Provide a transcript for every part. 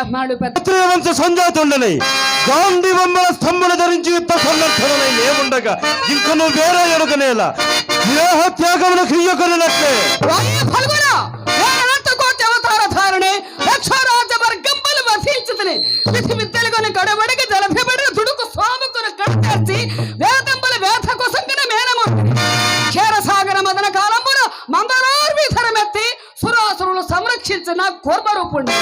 క్షత్రియవంశ సంజాతుండని గాంధీ బొమ్మల స్తంభన ధరించి యుద్ధ సన్నద్ధనై నేవుండగా ఇంక నువ్వు వేరే ఎరుగనేలా దేహ త్యాగమును క్రియకొనినట్లే. అవతార ధారణి లక్షరాజ వర్గంబలు వసించుతని విధి గడబడికి రక్షించిన సంరక్షించిన కూర్మరూపుణ్ణి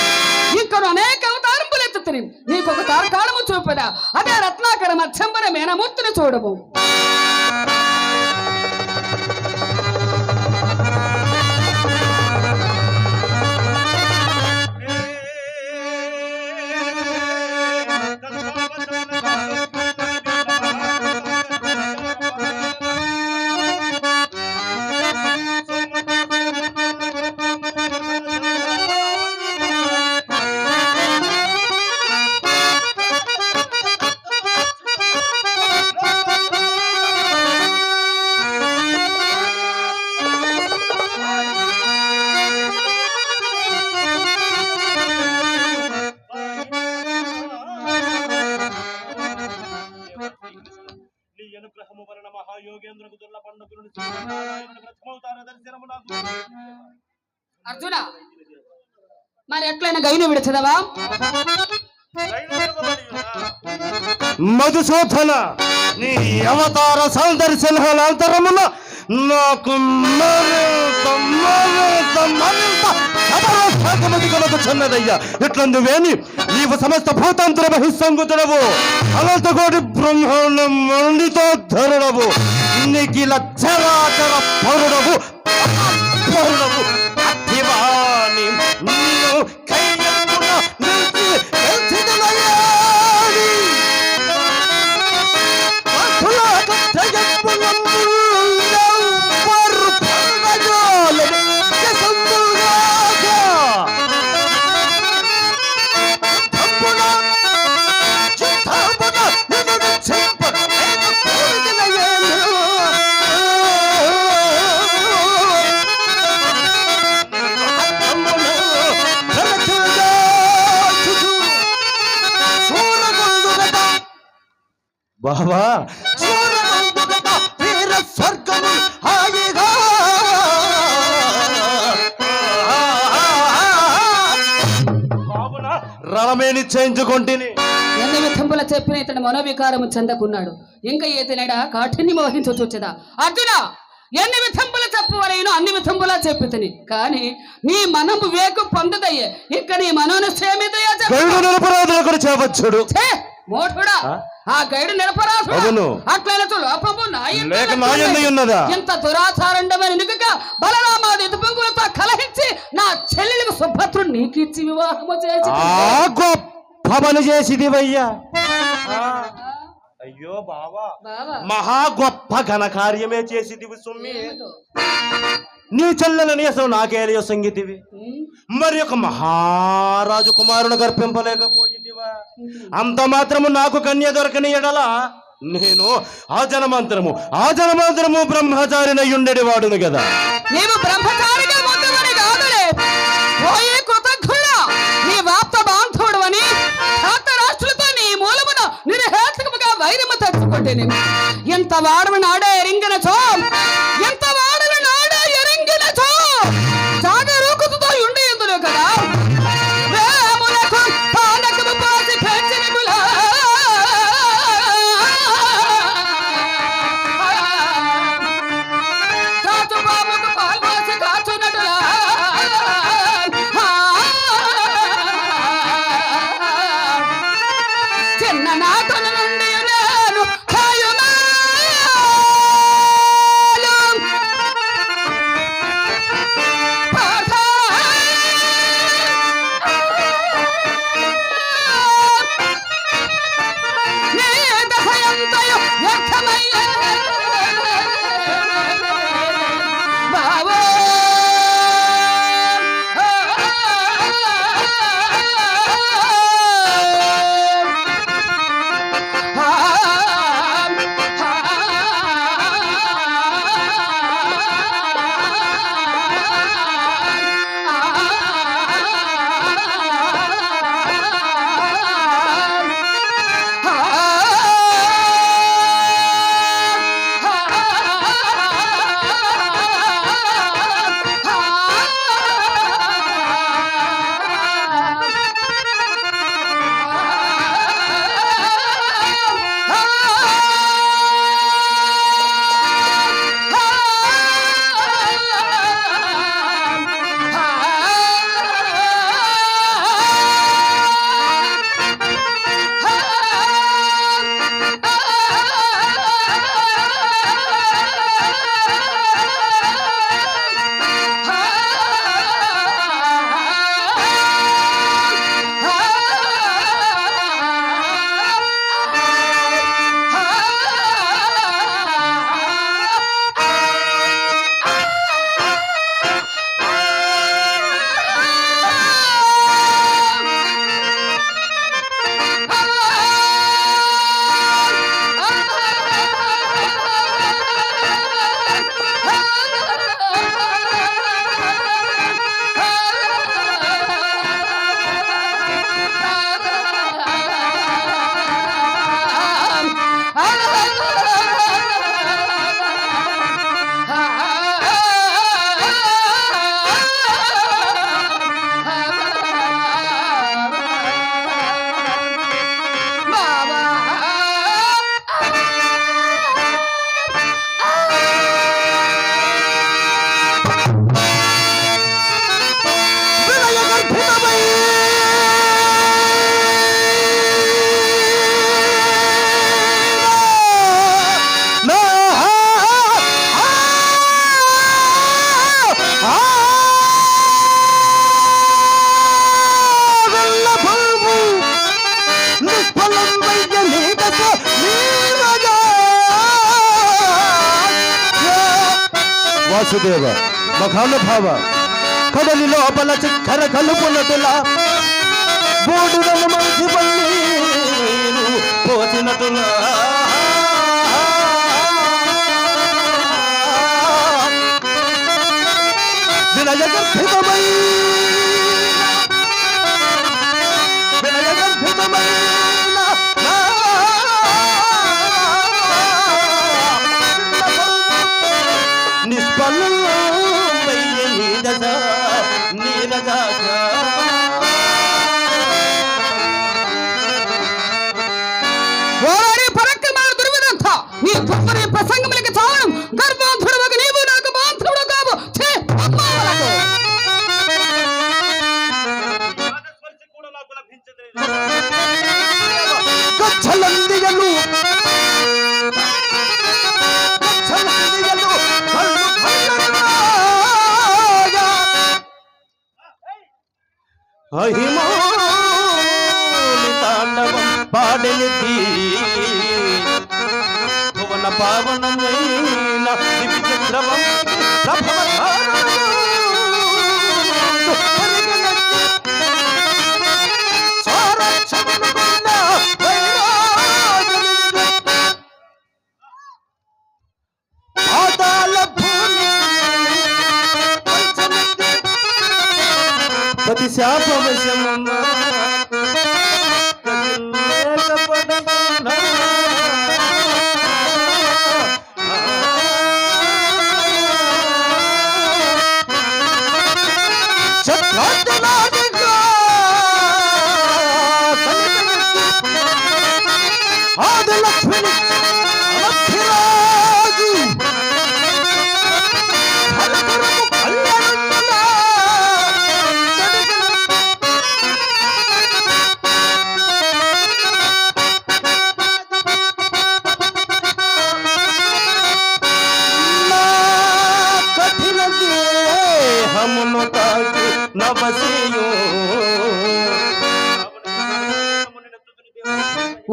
ఇంకను అనేక అవతారంపులు ఎత్తుతుని. నీకు ఒక తారకాలము చూపదా అదే రత్నాకర మత్స్యంబర మేనమూర్తిని చూడము అర్జున మరి ఎట్లయినా గైను విడచదవా మధుసూదన నీ అవతార సందర్శనాల అంతరమున నాకు మరింత మరింత మరింత సబరోత్సాహముది నీవు సమస్త భూతాంతర బహిస్సంగుతుడవు. అనంతకోటి బ్రహ్మాండ మండితో ధరుడవు నిఖిల చరాచర పరుడవు. పరుడవు బాబా. వీర స్వర్గము హాయిగా రణమేని చేయించుకుంటేని. ఎన్ని విధంబుల చెప్పిన ఇతని మనోవికారము చెందకున్నాడు. ఇంకా ఏతనడా కాఠిన్యం వహించు చూచదా. అర్జున ఎన్ని విధంబుల చెప్పవలేను అన్ని విధంబుల చెప్పితిని. కానీ నీ మనము వేకు పొందదయ్యే. ఇక నీ నిరపరాధులు కూడా చేయవచ్చుడు ఆ? గైడు లోపము లేక ఉన్నది. ఇంత దురాచారండమని నిగక బలరామాది ఎదుపంగులతో కలహించి నా చెల్లెలకు సుభద్రుడు నీకిచ్చి వివాహము చేసి ఆ గొప్ప పని చేసిదివయ్యా. అయ్యో బావా. బావా. మహా గొప్ప ఘన కార్యమే చేసిదివి సుమ్మి? నీ చెల్లెలని అసలు నాకేలియో సంగీతివి. మరి ఒక మహారాజు కుమారుని గర్పింపలేకపోయిందివా అంత మాత్రము నాకు కన్య దొరకని ఎడల నేను ఆ జనమంతరము ఆ జనమంతరము బ్రహ్మచారినై ఉండేది వాడును కదా నీవు బ్రహ్మచారిగా ముందుమని కాదులే. పోయే కృతజ్ఞుడ నీ వాప్త బాంధవుడు అని ఖాత రాష్ట్రులతో నీ మూలమున వైరము ఎంత వాడము వాసుదేవ మఖానుభావ కదలి లోపల చక్కెర కలుపునటులా బోడులను మంచి పన్నీరు పోసినటులా వినయగర్భితమై వినయగర్భితమైన నిష్ఫలమయ్య Love, love, love. తాకి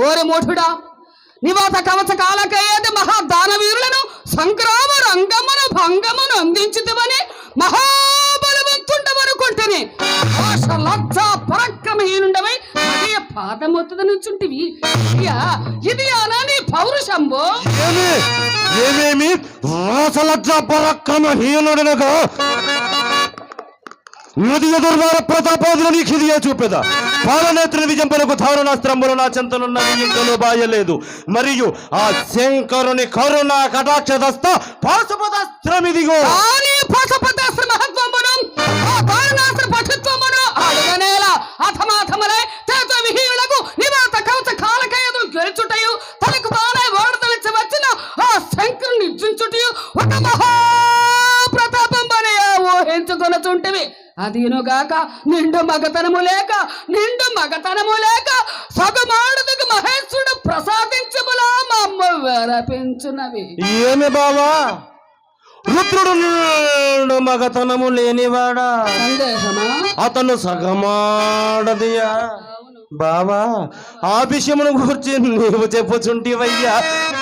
ఓరి మోఠుడా నివాత కవచ కాలకయ్యేది మహాదానవీరులను సంక్రామ రంగమును భంగమును అందించుతామని మహాబలవంతుండవనుకుంటుని భాష లజ్జ పరక్రమహీనుండవై అదే పాదమొత్తద నుంచుంటివి. అయ్యా, ఇది అలా నీ పౌరుషంబో ఏమేమి? రాసలజ్జ పరక్రమ హీనుడనగా దుర్వార ఎదుర్వార ప్రతాపాదులు నీకిదియే చూపెద. పాలనేత్రుని విజంపలకు ధారుణాస్త్రంబులు నా చెంతనున్నది ఇంకలో బాయలేదు. మరియు ఆ శంకరుని కరుణ కటాక్షదస్త పాశుపదాస్త్రం ఇదిగో పాశుపదాస్త్ర మహత్వమును ఆ కారణాస్త్ర పఠిత్వమును అడుగనేల అథమ అదినుగాక నిండు మగతనము లేక నిండు మగతనము లేక సగమాడుదుకు మహేశ్వరుడు ప్రసాదించములా మా అమ్మ వెరపించునవి ఏమి బావా? రుద్రుడు నిండు మగతనము లేనివాడా? అతను సగమాడదియా? బావా ఆ విషయమును గురించి నీవు చెప్పుచుంటివయ్యా.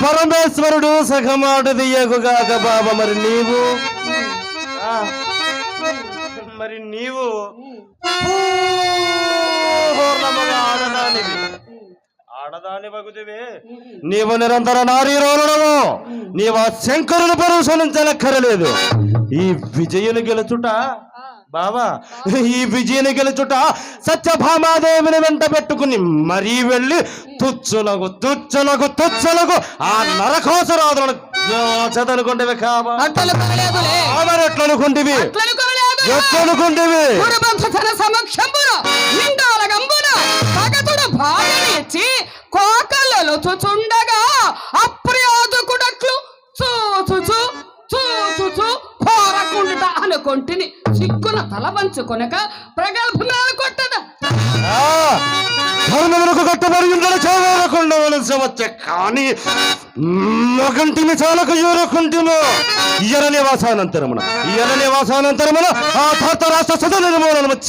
పరమేశ్వరుడు సగమాడదియగుగాక బాబా మరి నీవు. మరి నీవు ఆడదానివి. ఆడదాని బగుదివే నీవు నిరంతర నారీ రోలుడవు నీవు ఆ శంకరుని పరుషనించనక్కరలేదు ఈ విజయుని గెలుచుట బావా ఈ విజయుని గెలుచుట సత్యభామాదేవిని వెంట పెట్టుకుని మరీ వెళ్ళి తుచ్చులకు తుచ్చులకు తుచ్చులకు ఆ నరకోసరాదులను చదనుకుంటేవి కాబా. అట్టలు కొనలేదులే ఆమెరెట్లనుకుంటివి అట్లను కొనలేదు ఎట్లనుకుంటివి గురుబంధన సమక్షంబున నిండాల గంబున భగతుడు భార్యని ఇచ్చి కోకలలో చుచుండగా అప్రయోజకుడట్లు చూచుచు చూచుచు కోరక అనుకొంటిని సిగ్గున తల వంచుకొనక ప్రగల్భనాలు కొట్టద. ధర్మమునకు కట్టుబడి ఉండడు కానీ చాలకు నివాసానంతరమున నివాసానంతరమున ఆ రాష్ట్ర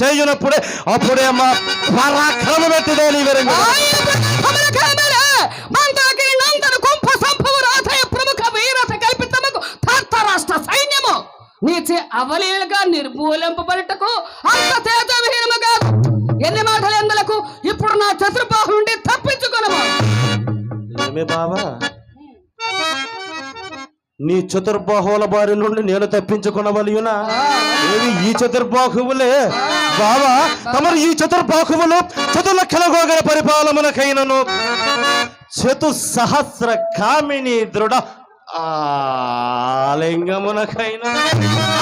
చేయునప్పుడే అప్పుడే మా పరాక్రమ పెట్టిదే నీ విరంగా అవలీలుగా నిర్మూలింపబడుటకు అంత తేజవిహీనము కాదు ఎన్ని మాటలు ఎందులకు ఇప్పుడు నా చతుర్బాహు నుండి బావా? నీ చతుర్బాహువుల బారి నుండి నేను తప్పించుకునవలయునా? ఏవి ఈ చతుర్బాహువులే? బావా తమరు ఈ చతుర్బాహువులు చతుర్లక్షల గోగల పరిపాలనకైనను చతు సహస్ర కామిని దృఢ ఆలింగమునకైనా.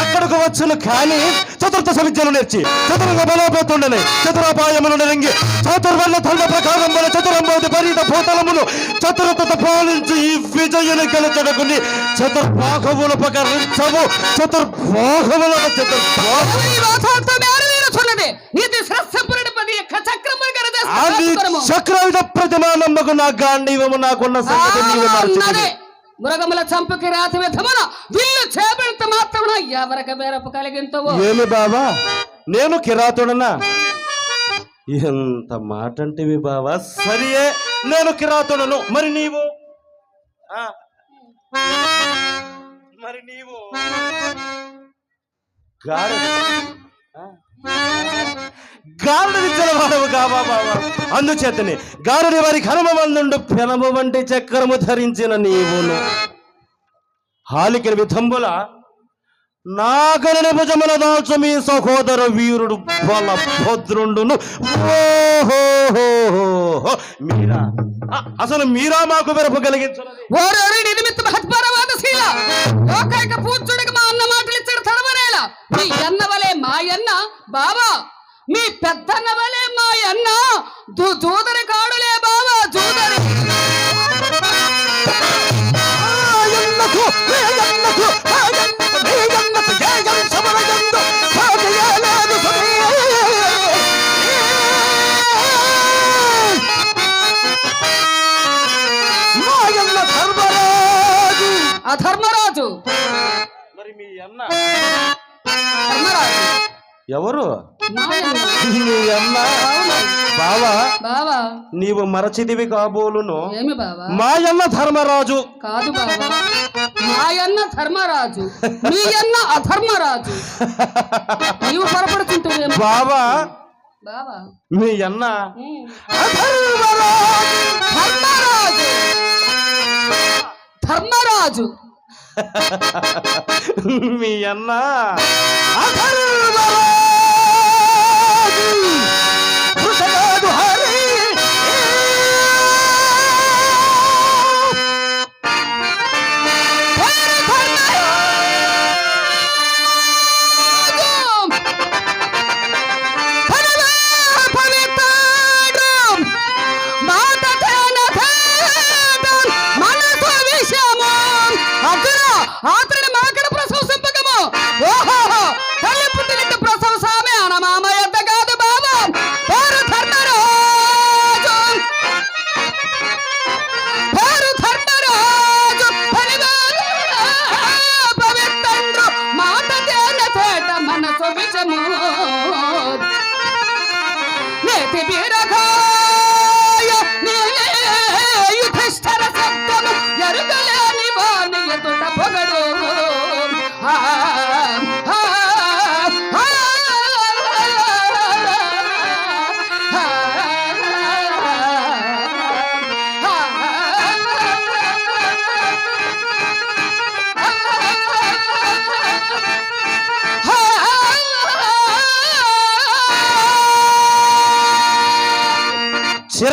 అక్కడకు వచ్చును కానీ చతుర్థ సవిద్యలు నేర్చి చతురంగ బలోపేతుండని చతురాపాయమును నెరంగి చతుర్వల్ల తండ ప్రకారం వల్ల చతురంబోది పరీత భూతలమును చతురత పాలించి ఈ విజయుని గెలుచడకుని చతుర్బాహువులు పకరించవు చతుర్బాహువుల చతుర్బాహు ఈ వాతావరణంతో మేరవేరుచున్నది నీతి శ్రస్సపురుడి పది యొక్క చక్రములు అది గరదేశము చక్రవిధ ప్రతిమానమ్మకు నా గాంధీవము నాకున్న సంగతి నీవు. మృగముల చంపుకి రాతి విధమున విల్లు చేపడితే మాత్రమున ఎవరికి వేరపు కలిగింతవో? ఏమి బాబా నేను కిరాతుడనా? ఎంత మాట అంటేవి బావా? సరియే నేను కిరాతుడను. మరి నీవు? మరి నీవు? గాడిద ఆ? గాడిద వాడవు కావా బాబా అందుచేతనే గాడిద వారి కర్మమందుండు పెనము వంటి చక్రము ధరించిన నీవును. హాలికిన విధంబుల నాగరని భుజముల దాల్చు మీ సహోదర వీరుడు బల భద్రుండును. మీరా? అసలు మీరా మాకు వెరపు కలిగించున్నది? ఓరోరి నిమిత్త మహత్పరవాదశీల లోకైక పూజ్యుడికి మా అన్న మాటలు ఇచ్చాడు తడవనేల మీ అన్న వలే మా అన్న బావా. మీ పెద్దన్న వలే మా అన్న. దు జూదరి కాడులే బావా అధర్మరాజు మరి మీ అన్న. ధర్మరాజు. ఎవరు? బావా బావా. నీవు మరచిదివి కాబోలును. మాయన్న ధర్మరాజు. కాదు బావా. మా అన్న ధర్మరాజు. మీ అన్న అధర్మరాజు. నీవు పొరపడుతుంటువేమో బావా బావా. మీ అన్న ధర్మరాజు. ధర్మరాజు. మీ అన్న అధర్మరాజు. Cruzeiro do Raio.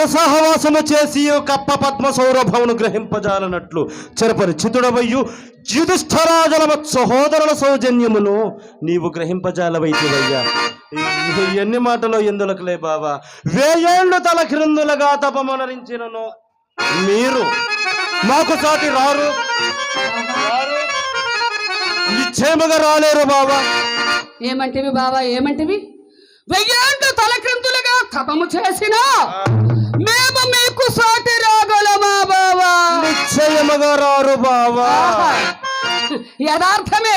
సహవాసము చేసి కప్ప పద్మ సౌరభమును గ్రహింపజాలనట్లు చిరపరిచితుడవయ్యు. యుధిష్ఠరాజల సహోదరుల సౌజన్యమును నీవు గ్రహింపజాలవైతివయ్యా. ఎన్ని మాటలో ఎందులకులే బావా. వేయేళ్ళు తల క్రిందులుగా తపమనరించినను మీరు. మాకు సాటి రారు. రారు నిశ్చయముగా రాలేరు బావా. ఏమంటివి బావా ఏమంటివి? వెయ్యేండు తలక్రిందులుగా తపము చేసినా. यदार्थमे में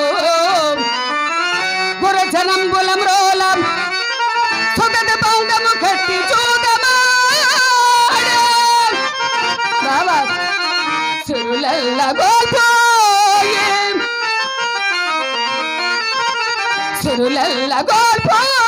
గోల్పోయే చెరులల్ల గోల్పోయే